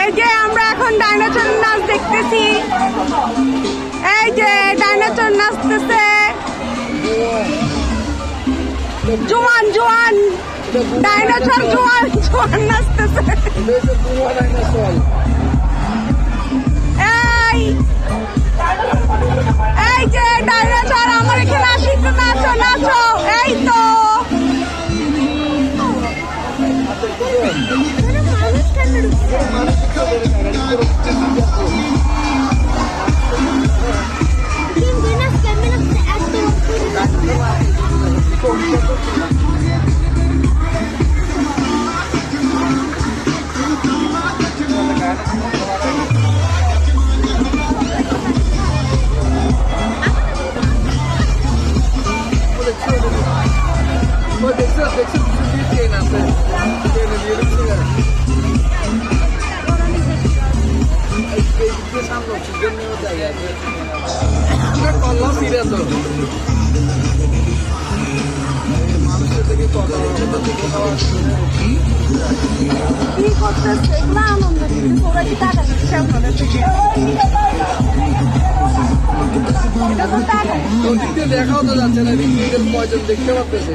এই যে আমরা এখন ডাইনোসর নাচ দেখতেছি। এই যে ডাইনোসর নাচতেছে। জোয়ান জোয়ান। ডাইনোসর জোয়ান জোয়ান নাচতেছে। ওই মানুষের থেকে দেখাও তো যাচ্ছে না কয়জন দেখতে পাচ্ছে এ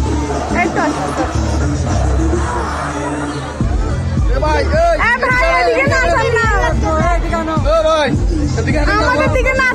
ভাই এদিকে ভাই না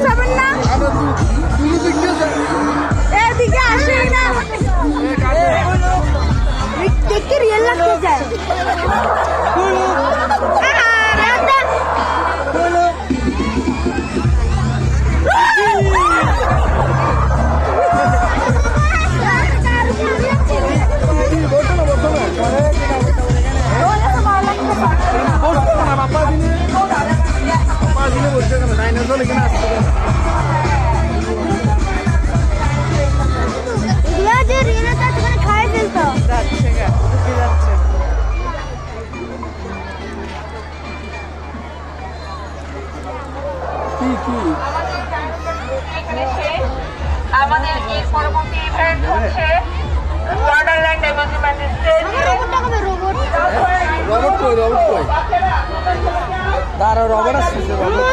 কি কি? আমাদের এর পরবর্তী ইভেন্ট হচ্ছে ওয়ান্ডারল্যান্ড অ্যামিউজমেন্ট রবট কই রবট কই? দাঁড়া রবট আসছে রবট